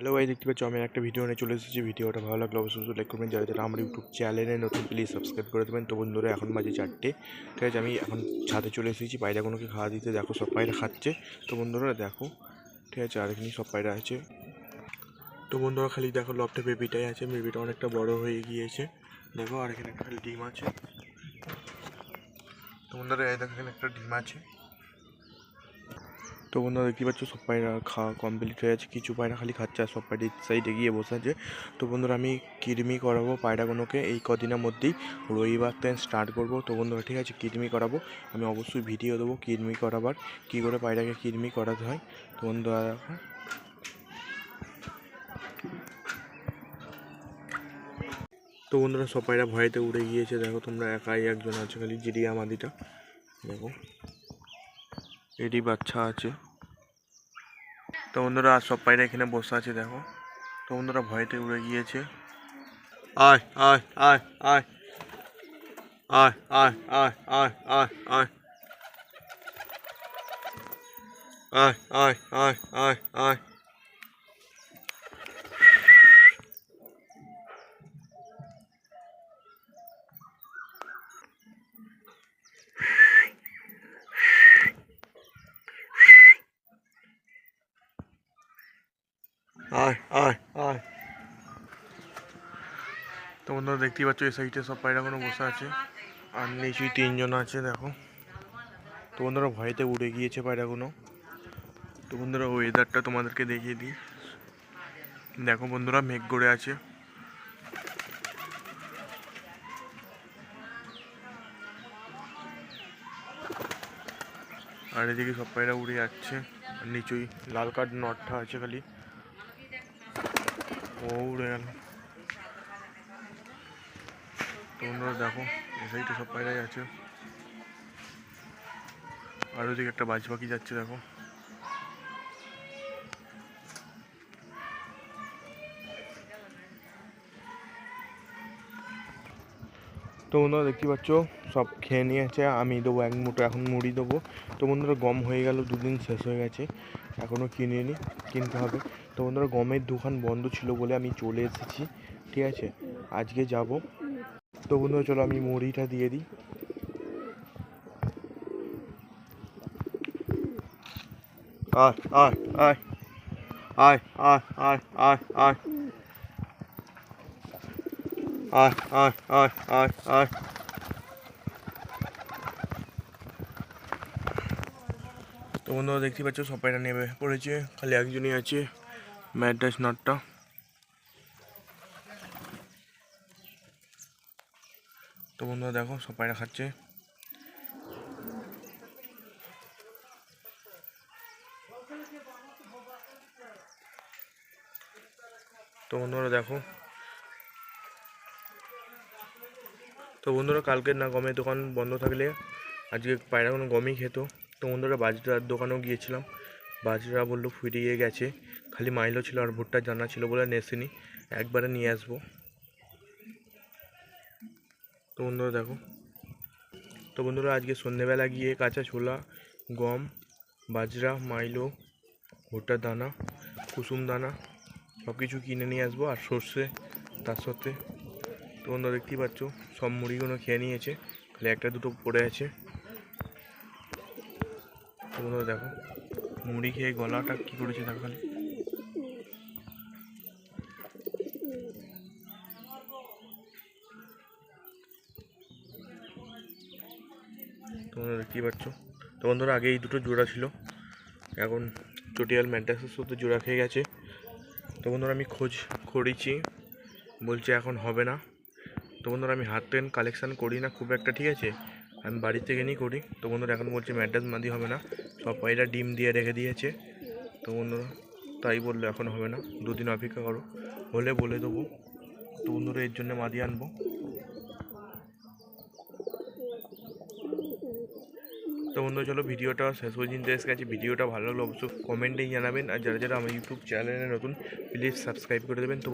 Hello ভাই দেখতে পাচ্ছ, আমি একটা ভিডিও নিয়ে চলে এসেছি। ভিডিওটা ভালো লাগলে অবশ্যই লাইক করবেন। যারা যারা আমার ইউটিউব চ্যানেলে নতুন প্লিজ সাবস্ক্রাইব করে দেবেন। তো বন্ধুরা, এখন বাজে চারটে। ঠিক আছে, আমি এখন ছাদে চলে এসেছি। পায়রাগুলোকে খাওয়া দিতে, দেখো সব পায়রা খাচ্ছে। তো বন্ধুরা, দেখো। ঠিক আছে, আর এখানে সব পায়রা আছে। তো বন্ধুরা, খালি দেখো লফটে বেবিটাই আছে। বেবিটা অনেকটা বড় হয়ে গিয়েছে। দেখো, আর এখানে একটা খালি ডিম আছে। তো বন্ধুরা দেখো এখানে একটা ডিম আছে। তো বন্ধুরা দেখতে পাচ্ছ, সব পায়রা খাওয়া কমপ্লিট হয়ে আছে, কিছু পায়রা খালি খাচ্ছে আর সব পায়রা সাইডে গিয়ে বসে আছে। তো বন্ধুরা আমি কিরমি করাবো পায়রাগুলোকে, এই কদিনের মধ্যেই রবিবার থেকে স্টার্ট করব। তো বন্ধুরা ঠিক আছে, কিরমি করাবো, আমি অবশ্যই ভিডিও দেবো কিরমি করাবার, কী করে পায়রাকে কিরমি করাতে হয়। তো বন্ধুরা তো বন্ধুরা সব পায়রা ভয়েতে উড়ে গিয়েছে, দেখো তোমরা একাই একজন আছে, খালি জিরিয়া মাদিটা দেখো। এরই বাচ্চা আছে। তো বন্ধুরা, আর সব পায়রা এখানে বসে আছে, দেখো। তো বন্ধুরা, ভয়েতে উড়ে গিয়েছে। আয় আয় আয় আয়। আয় আয় আয় আয় আয় আয়। আয় আয় আয় আয় আয়। আয় আয় আয়। তো বন্ধুরা, দেখতেই পাচ্ছ, এই সাইডে সব পায়রাগুলো বসে আছে। আর নিচুই তিনজন আছে, দেখো। তো বন্ধুরা, ভয়েতে উড়ে গিয়েছে পায়রাগুলো। তো বন্ধুরা ওয়েদারটা তোমাদেরকে দেখিয়ে দিই। দেখো বন্ধুরা, মেঘ করে আছে। আর এদিকে সব পায়রা উড়ে যাচ্ছে। আর নিচুই লাল কাঠ নটটা আছে খালি। ও উড়ে গেল তো বন্ধুরা দেখো, এই সাইডে সব পায়রাই আছে। আর ওদিকে একটা বাজ পাখি যাচ্ছে, দেখো। তো বন্ধুরা, দেখতে পাচ্ছ? সব খেয়ে নিয়েছে, আমি দেবো এক মুঠো, এখন মুড়ি দেবো। তো বন্ধুরা, গম হয়ে গেল, দুদিন শেষ হয়ে গেছে। এখনও কিনে নি, কিনতে হবে। তো বন্ধুরা, গমের দোকান বন্ধ ছিল বলে আমি চলে এসেছি, ঠিক আছে? আজকে যাব। তো বন্ধুরা, চলো আমি মুড়িটা দিয়ে দিই। আয় আয় আয় আয় আয় আয় আয় আয়। আয় আয় আয় তো বন্ধুরা দেখতে পাচ্ছ সবাইটা নেমে পড়েছে। খালি একজনই আছে ম্যাড্রাস নটটা তো বন্ধুরা, দেখো, সবাইরা খাচ্ছে। তো বন্ধুরা, দেখো তো বন্ধুরা কালকে না গমের দোকান বন্ধ থাকলে আজকে পায়রা কোনো গমই খেত। তো বন্ধুরা বাজরার দোকানেও গিয়েছিলাম। বাজরা বলল ফুরিয়ে গেছে। খালি মাইলও ছিল আর ভুট্টা জানা ছিল বলে নেসিনি। একবারে নিয়ে আসব। তো বন্ধুরা দেখো। তো বন্ধুরা আজকে সন্ধেবেলা গিয়ে কাঁচা ছোলা, গম, বাজরা মাইলো ভুট্টার দানা, কুসুম দানা সব কিছু কিনে নিয়ে আসব আর সর্ষে, তার সাথে তো বন্ধুরা দেখতেই পাচ্ছ, সব মুড়িগুলো খেয়ে নিয়েছে, খালি একটা দুটো পড়ে আছে। তো বন্ধুরা দেখো, মুড়ি খেয়ে গলাটা কী করেছে দেখো খালি। তোমরা দেখতেই পাচ্ছ, তো বন্ধুরা আগে এই দুটো জোড়া ছিল, এখন চটিয়াল ম্যান্টাসের সাথে জোড়া খেয়ে গেছে। তো বন্ধুরা আমি খোঁজ করেছি, বলছে এখন হবে না। তো বন্ধুরা, আমি হাত পেন কালেকশান করি না, খুব একটা, ঠিক আছে? আমি বাড়ি থেকে নিয়ে করি। তো বন্ধুরা, এখন বলছে ম্যাড্রাস মাদি হবে না। সব পায়রা ডিম দিয়ে রেখে দিয়েছে। তো বন্ধুরা, তাই বলল, এখন হবে না। দুদিন অপেক্ষা করো। হলে বলে দেবো। তো বন্ধুরা, এর জন্য মাদি আনব। তো বন্ধু চলো ভিডিওটা শেষ পর্যন্ত এসে গেছে। ভিডিওটা ভালো লাগল অবশ্যই কমেন্টেই জানাবেন। আর যারা যারা আমার ইউটিউব চ্যানেলে নতুন, প্লিজ সাবস্ক্রাইব করে দেবেন। তো